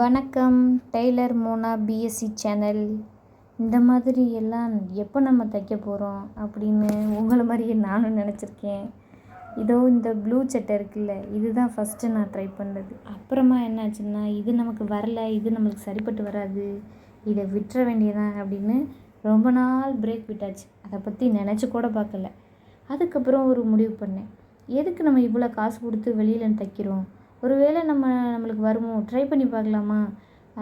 வணக்கம். Tailor Mona BSc channel. இந்த மாதிரி எல்லாம் எப்போ நம்ம தைக்க போகிறோம் அப்படின்னு உங்களை மாதிரியே நானும் நினச்சிருக்கேன். இதோ இந்த ப்ளூ சட்டை இருக்குல்ல இதுதான் ஃபஸ்ட்டு நான் ட்ரை பண்ணது. அப்புறமா என்னாச்சுன்னா இது நமக்கு வரல இது நம்மளுக்கு சரிப்பட்டு வராது இதை விட்டுற வேண்டியதான் அப்படின்னு ரொம்ப நாள் பிரேக் விட்டாச்சு. அதை பற்றி நினச்சி கூட பார்க்கல. அதுக்கப்புறம் ஒரு முடிவு பண்ணேன். எதுக்கு நம்ம இவ்வளோ காசு கொடுத்து வெளியில் தைக்கிறோம்? ஒருவேளை நம்ம நம்மளுக்கு வருமோ? ட்ரை பண்ணி பார்க்கலாமா?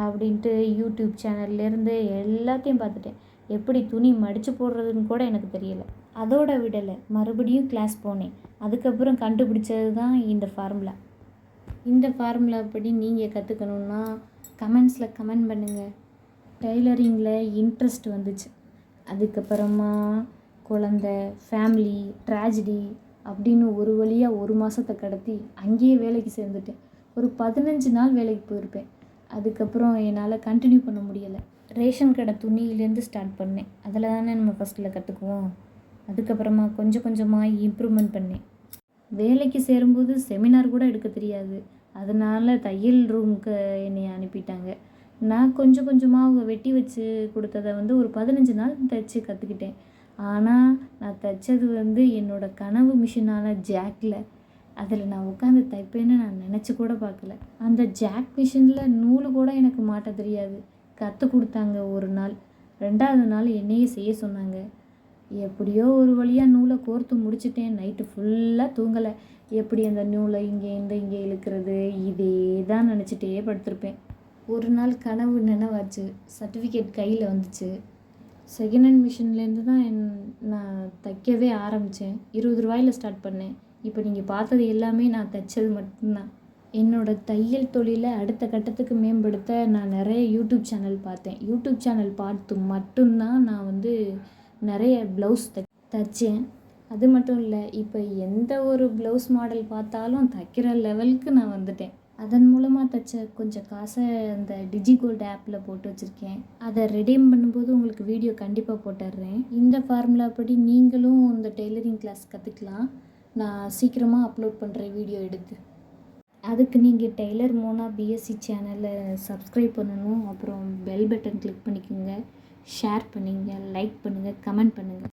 அப்படின்ட்டு யூடியூப் சேனல்லேருந்து எல்லாத்தையும் பார்த்துட்டேன். எப்படி துணி மடித்து போடுறதுன்னு கூட எனக்கு தெரியலை. அதோட விடலை. மறுபடியும் கிளாஸ் போனேன். அதுக்கப்புறம் கண்டுபிடிச்சது தான் இந்த ஃபார்முலா இந்த ஃபார்முலா படி நீங்கள் கற்றுக்கணுன்னா கமெண்ட்ஸில் கமெண்ட் பண்ணுங்கள் டெய்லரிங்கில் இன்ட்ரெஸ்ட் வந்துச்சு. அதுக்கப்புறமா குழந்த ஃபேமிலி ட்ராஜடி அப்படின்னு ஒரு வழியாக ஒரு மாதத்தை கடத்தி அங்கேயே வேலைக்கு சேர்ந்துட்டேன். ஒரு பதினஞ்சு நாள் வேலைக்கு போயிருப்பேன். அதுக்கப்புறம் என்னால் கண்டினியூ பண்ண முடியலை. ரேஷன் கடை துணியிலேருந்து ஸ்டார்ட் பண்ணேன். அதில் தானே நம்ம ஃபஸ்ட்டில் கற்றுக்குவோம் அதுக்கப்புறமா கொஞ்சம் கொஞ்சமாக இம்ப்ரூவ்மெண்ட் பண்ணேன். வேலைக்கு சேரும்போது செமினார் கூட எடுக்க தெரியாது. அதனால் தையல் ரூமுக்கு என்னை அனுப்பிட்டாங்க. நான் கொஞ்சம் கொஞ்சமாக அவங்க வெட்டி வச்சு கொடுத்தத வந்து ஒரு பதினஞ்சு நாள் தைச்சி கற்றுக்கிட்டேன் ஆனால் நான் தைச்சது வந்து என்னோடய கனவு மிஷினான ஜாக்கில் அதில் நான் உட்காந்து தைப்பேன்னு நான் நினச்சி கூட பார்க்கல. அந்த ஜாக் மிஷினில் நூல் கூட எனக்கு மாட்ட தெரியாது. கற்றுக் கொடுத்தாங்க ஒரு நாள். ரெண்டாவது நாள் என்னையே செய்ய சொன்னாங்க. எப்படியோ ஒரு வழியாக நூலை கோர்த்து முடிச்சிட்டேன். நைட்டு ஃபுல்லாக தூங்கலை. எப்படி அந்த நூலை இங்கே இந்த இங்கே இழுக்கிறது? இதே தான் நினச்சிட்டே படுத்திருப்பேன். ஒரு நாள் கனவு நினைவாச்சு. சர்டிஃபிகேட் கையில் வந்துச்சு. செகண்ட் ஹேண்ட் மிஷின்லேருந்து தான் என் நான் தைக்கவே ஆரம்பித்தேன் இருபது ரூபாயில் ஸ்டார்ட் பண்ணேன். இப்போ நீங்கள் பார்த்தது எல்லாமே நான் தைச்சது மட்டும்தான். என்னோடய தையல் தொழிலை அடுத்த கட்டத்துக்கு மேம்படுத்த நான் நிறைய யூடியூப் சேனல் பார்த்தேன். யூடியூப் சேனல் பார்த்து மட்டும்தான் நான் வந்து நிறைய ப்ளவுஸ் தை தைச்சேன். அது மட்டும் இல்லை இப்போ எந்த ஒரு ப்ளவுஸ் மாடல் பார்த்தாலும் தைக்கிற லெவலுக்கு நான் வந்துட்டேன். அதன் மூலமாக தைச்ச கொஞ்சம் காசை அந்த டிஜிகோல்டு ஆப்பில் போட்டு வச்சுருக்கேன். அதை ரிடீம் பண்ணும்போது உங்களுக்கு வீடியோ கண்டிப்பாக போட்டுடுறேன். இந்த ஃபார்முலா படி நீங்களும் இந்த டெய்லரிங் கிளாஸ் கற்றுக்கலாம் நான் சீக்கிரமாக அப்லோட் பண்ணுறேன் வீடியோ எடுத்து. அதுக்கு நீங்கள் டெய்லர் மோனா பிஎஸ்சி சேனலை சப்ஸ்கிரைப் பண்ணணும். அப்புறம் பெல் பட்டன் கிளிக் பண்ணிக்கோங்க. ஷேர் பண்ணுங்கள் லைக் பண்ணுங்கள் கமெண்ட் பண்ணுங்கள்